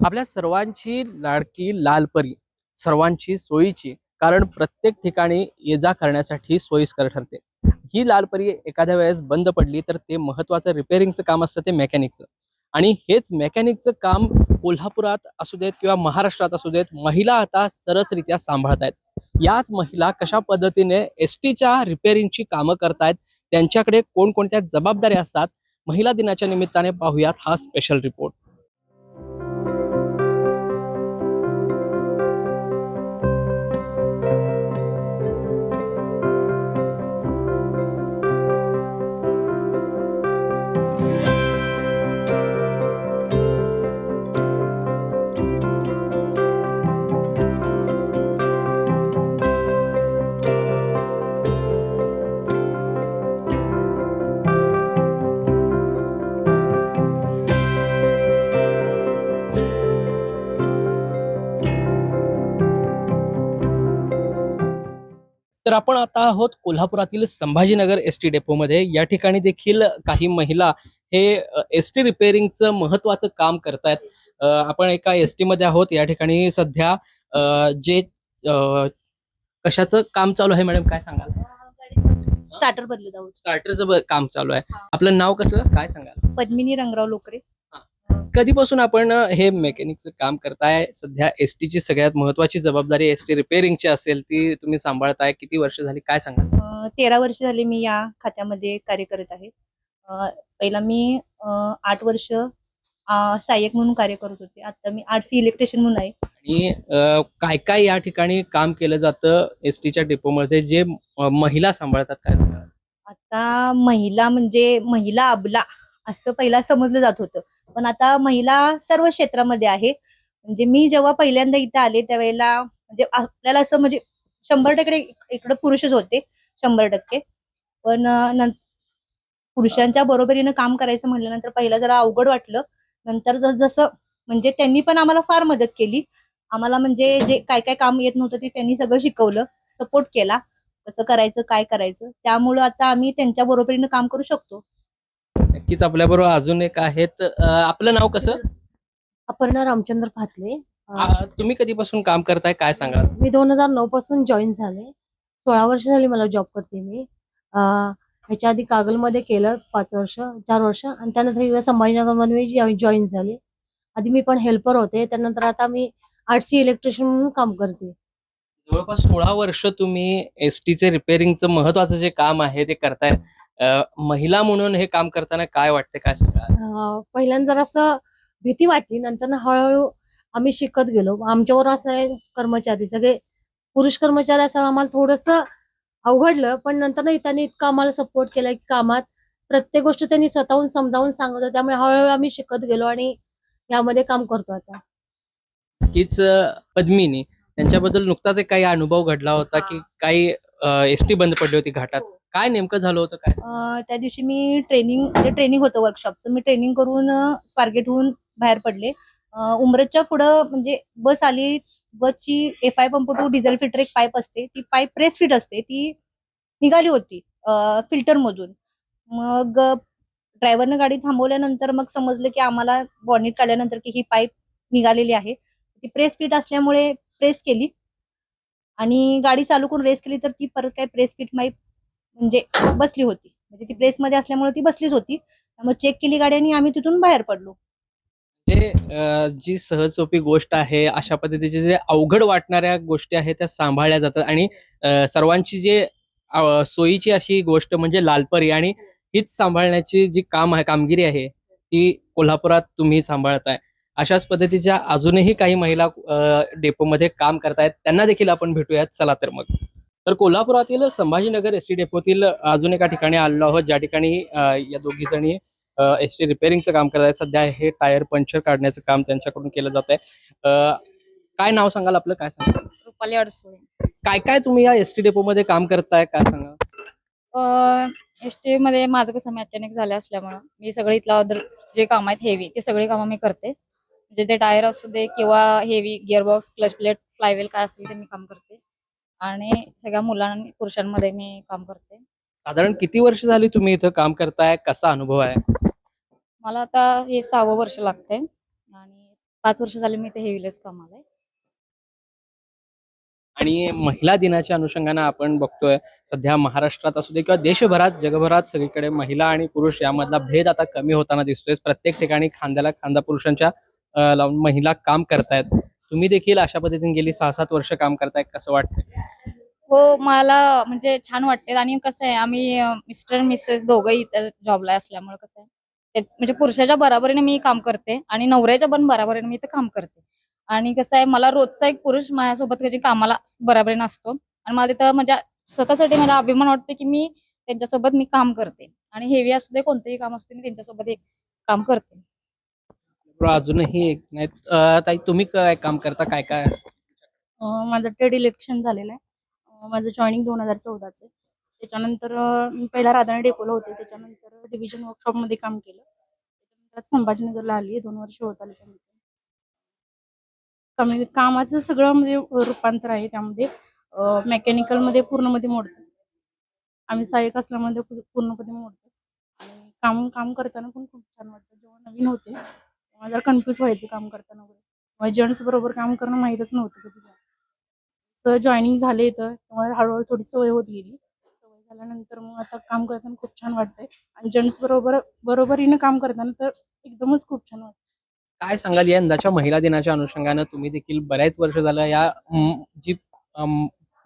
आपल्या सर्वांची लाडकी लालपरी सर्वांची सोयीची कारण प्रत्येक ठिकाणी ये जा करण्यासाठी सोयीस्कर ठरते. ही लालपरी एखाद्या वेळेस बंद पडली तर ते महत्वाचं रिपेअरिंगचं काम असतं ते मेकॅनिकचं आणि हेच मेकॅनिकचं काम कोल्हापुरात असू देत किंवा महाराष्ट्रात असू देत महिला आता सरसरित्या सांभाळत आहेत याच महिला कशा पद्धतीने एस टीच्या रिपेअरिंगची कामं करतायत त्यांच्याकडे कोणकोणत्या जबाबदाऱ्या असतात महिला दिनाच्या निमित्ताने पाहूयात हा स्पेशल रिपोर्ट तर आपण आता आहोत कोल्हापुरातील संभाजीनगर एस टी डेपोमध्ये. या ठिकाणी देखील काही महिला हे एस टी रिपेअरिंगचं महत्वाचं काम करतायत. आपण एका एस टी मध्ये आहोत. या ठिकाणी सध्या जे कशाचं काम चालू आहे मॅडम? काय सांगाल? स्टार्टर बदलत आहोत. स्टार्टरचं काम चालू आहे. आपलं नाव कसं? काय सांगाल? पद्मिनी रंगराव लोकरे. कधीपासून आपण हे मेकॅनिकचं काम करताय? सध्या एस ची सगळ्यात महत्वाची जबाबदारी एस टी रिपेअरिंगची असेल ती तुम्ही सांभाळताय. किती वर्ष झाली? काय सांगाल? अं, तेरा वर्ष झाले मी या खात्यामध्ये कार्य करत आहे. अं, पहिला मी अं, आठ वर्ष अं, सहाय्यक म्हणून कार्य करत होते. आता मी आर्ट्स इलेक्ट्रिशियन म्हणून आहे. आणि अ, काय काय या ठिकाणी काम केलं जातं एस टीच्या डेपोमध्ये जे अ, महिला सांभाळतात काय आता महिला म्हणजे महिला अबला. असं पहिला समजलं जात होतं. पण आता महिला सर्व क्षेत्रामध्ये आहे. म्हणजे मी जेव्हा पहिल्यांदा इथे आले त्यावेळेला म्हणजे आपल्याला असं म्हणजे शंभर टक्के इकडे पुरुषच होते शंभर टक्के. पण पुरुषांच्या बरोबरीनं काम करायचं म्हटल्यानंतर पहिला जरा अवघड वाटलं. नंतर जस जसं म्हणजे त्यांनी पण आम्हाला फार मदत केली. आम्हाला म्हणजे जे काय काय काम येत नव्हतं ते त्यांनी सगळं शिकवलं सपोर्ट केला. कसं करायचं काय करायचं त्यामुळं आता आम्ही त्यांच्या बरोबरीनं काम करू शकतो. नक्कीच आपल्याबरोबर अजून एक आहेत. अ, आपलं नाव कसं? अपर्णा रामचंद्र फातले. अ, तुम्ही कधीपासून काम करताय? काय सांगाल? मी दोन हजार नऊ पासून जॉईन झाले. सोळा वर्ष झाली मला जॉब करते मी. अं, ह्याच्या आधी कागलमध्ये केलं पाच वर्ष चार वर्ष आणि त्यानंतर इकडे संभाजीनगरमध्ये मी जॉईन झाले. आधी मी पण हेल्पर होते. त्यानंतर आता मी आर्टसी इलेक्ट्रिशियन म्हणून काम करते. जवळपास सोळा वर्ष तुम्ही एस टीचे रिपेअरिंगचं महत्वाचं जे काम आहे ते करताय. महिला म्हणून हे काम करताना काय वाटते काय सांगाल अं, पहिल्यांदा जरासं भीती वाटली नंतर ना हळूहळू आम्ही शिकत गेलो. आमच्यावर असं कर्मचारी सगळे पुरुष कर्मचारी असं आम्हाला थोडस अवघडलं पण नंतर ना त्यांनी इतकं आम्हाला सपोर्ट केला की कामात प्रत्येक गोष्ट त्यांनी स्वतःहून समजावून सांगत होते त्यामुळे हळूहळू आम्ही शिकत गेलो आणि यामध्ये काम करतो आता. नक्कीच पद्मिनी त्यांच्याबद्दल नुकताच एक काही अनुभव घडला होता की काही एस टी बंद पडली होती घाटात. काय नेमकं झालं होतं काय? अं, त्या दिवशी मी ट्रेनिंग म्हणजे ट्रेनिंग होतं वर्कशॉपचं. मी ट्रेनिंग करून अं, स्वारगेटहून बाहेर पडले. अं, उमरतच्या पुढं म्हणजे बस आली बसची F I pump to diesel filter एक पाईप असते. ती पाईप प्रेस फिट असते. ती निघाली होती फिल्टर मधून. मग ड्रायव्हरनं गाडी थांबवल्यानंतर मग समजलं की आम्हाला बॉनेट काढल्यानंतर की ही पाईप निघालेली आहे. ती प्रेस फिट असल्यामुळे प्रेस केली. आणि गाडी चालू करून रेस केली तर ती परत काय प्रेस फिट पाईप म्हणजे बसली होती. म्हणजे ती प्रेसमध्ये असल्यामुळे ती बसलीच होती. त्यामुळे चेक केली गाडी आणि आम्ही तिथून बाहेर पडलो. ते अ, जी सहजसोपी गोष्ट आहे अशा पद्धतीचे जे अवघड वाटणाऱ्या गोष्टी आहेत त्या सांभाळल्या जातात. आणि सर्वांची जे सोयीची अशी गोष्ट म्हणजे लालपरी आणि हीच सांभाळण्याची जी काम आहे कामगिरी आहे ती कोल्हापुरात तुम्ही सांभाळताय. अशाच पद्धतीच्या अजूनही काही महिला अ, डेपोमध्ये काम करतायत. त्यांना देखील आपण भेटूयात. चला तर मग. तर कोल्हापुरातील संभाजीनगर एस टी डेपोतील अजून एका ठिकाणी आलेलो आहोत. ज्या ठिकाणी या दोघी जणी एस टी रिपेअरिंगचं काम करत आहे सध्या हे टायर पंक्चर काढण्याचं काम त्यांच्याकडून केलं जात आहे काय नाव सांगाल आपलं? काय सांगाल? रुपाली अडसोळे. काय काय तुम्ही या एस टी डेपोमध्ये काम करताय? काय सांगा एस टी मध्ये माझं कसं मेकॅनिक झालं असल्यामुळं. मी सगळे इथला अदर जे काम आहेत हेवी ते सगळे कामं मी करते. म्हणजे ते टायर असू दे किंवा heavy gearbox clutch plate flywheel काय असेल ते मी काम करते. आणि सगळ्या मुलांनी पुरुषांमध्ये मी काम करते. साधारण किती वर्ष झाली तुम्ही इथं काम करताय? कसा अनुभव आहे? मला आता हे सहावं वर्ष लागतंय आणि पाच वर्ष झाले मी ते हेवीलेस कामाला आहे. आणि महिला दिनाच्या अनुषंगानं आपण बघतोय सध्या महाराष्ट्रात असू दे किंवा देशभरात जगभरात सगळीकडे महिला आणि पुरुष यामधला भेद आता कमी होताना दिसतोय. प्रत्येक ठिकाणी खांद्याला खांदा पुरुषांच्या अं, लावून महिला काम करतायत. तुम्ही देखील अशा पद्धतीने गेली सहा सात वर्ष काम करताय कसं वाटतंय? हो मला म्हणजे छान वाटते आणि कसं आहे आम्ही मिस्टर मिस्टर मिसेस दोघंही इथं जॉबला असल्यामुळे कसं आहे ते- म्हणजे पुरुषाच्या बराबरीने मी काम करते आणि नवऱ्याच्या पण बराबरीने मी इथं काम करते. आणि कसं आहे मला रोजचा एक पुरुष माझ्यासोबत कधी कामाला बराबरीने असतो आणि मला तिथं म्हणजे स्वतःसाठी मला अभिमान वाटते की मी त्यांच्यासोबत मी काम करते. आणि हेवी असू दे कोणतेही काम असते मी त्यांच्यासोबत एक काम करते. अजूनही एक नाही अं, ताई तुम्ही काय काम करता काय काय असतं? अं, माझं ट्रेड इलेक्शन झालेलं आहे. अं, माझं जॉईनिंग दोन हजार चौदाचं आहे. त्याच्यानंतर अं, मी पहिला राधाने डेपोला होते. त्याच्यानंतर डिव्हिजन वर्कशॉपमध्ये काम केलं. त्याच्यानंतर आता संभाजीनगरला आली दोन वर्ष होत आली त्यामध्ये. कमी कामाचं सगळं म्हणजे रूपांतर आहे त्यामध्ये. मेकॅनिकलमध्ये पूर्णमध्ये मोडतो. आम्ही सहाय्यक असल्यामध्ये पूर्णपणे मोडतो. आणि काम काम करताना पण खूप छान वाटतं. जेव्हा नवीन होते मला जरा कन्फ्यूज व्हायचं काम करताना वगैरे. जेंट्स बरोबर काम करणं माहीतच नव्हतं कधी सर जॉईनिंग झाले इथं मला हळूहळू थोडी सवय होत गेली. सवय झाल्यानंतर मग आता काम करताना खूप छान वाटतंय. आणि जेंट्स बरोबर बरोबरीनं काम करताना तर एकदमच खूप छान वाटतं काय सांगाल या यंदाच्या महिला दिनाच्या अनुषंगानं तुम्ही देखील बऱ्याच वर्ष झालं या जी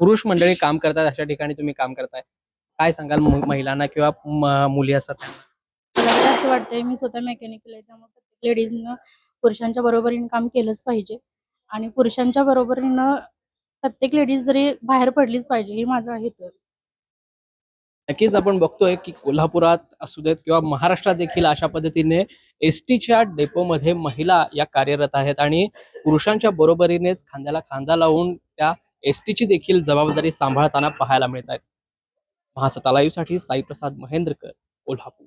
पुरुष मंडळी काम करतात अशा ठिकाणी तुम्ही काम करताय. काय सांगाल महिलांना किंवा मुली असतात त्यांना? असं वाटतंय मी स्वतः मेकॅनिकल आहे त्यामुळे प्रत्येक लेडीजनं पुरुषांच्या बरोबरीनं काम केलंच पाहिजे. आणि पुरुषांच्या बरोबरीनं प्रत्येक लेडीज जरी बाहेर पडलीच पाहिजे हे माझं आहे तर. नक्कीच आपण बघतोय की कोल्हापुरात असू देत किंवा महाराष्ट्रात देखील अशा पद्धतीने एस टीच्या डेपोमध्ये महिला या कार्यरत आहेत आणि पुरुषांच्या बरोबरीनेच खांद्याला खांदा लावून त्या एस टीची देखील जबाबदारी सांभाळताना पाहायला मिळत आहेत. महासत्ता लाईव्हसाठी साईप्रसाद महेंद्रकर कोल्हापूर.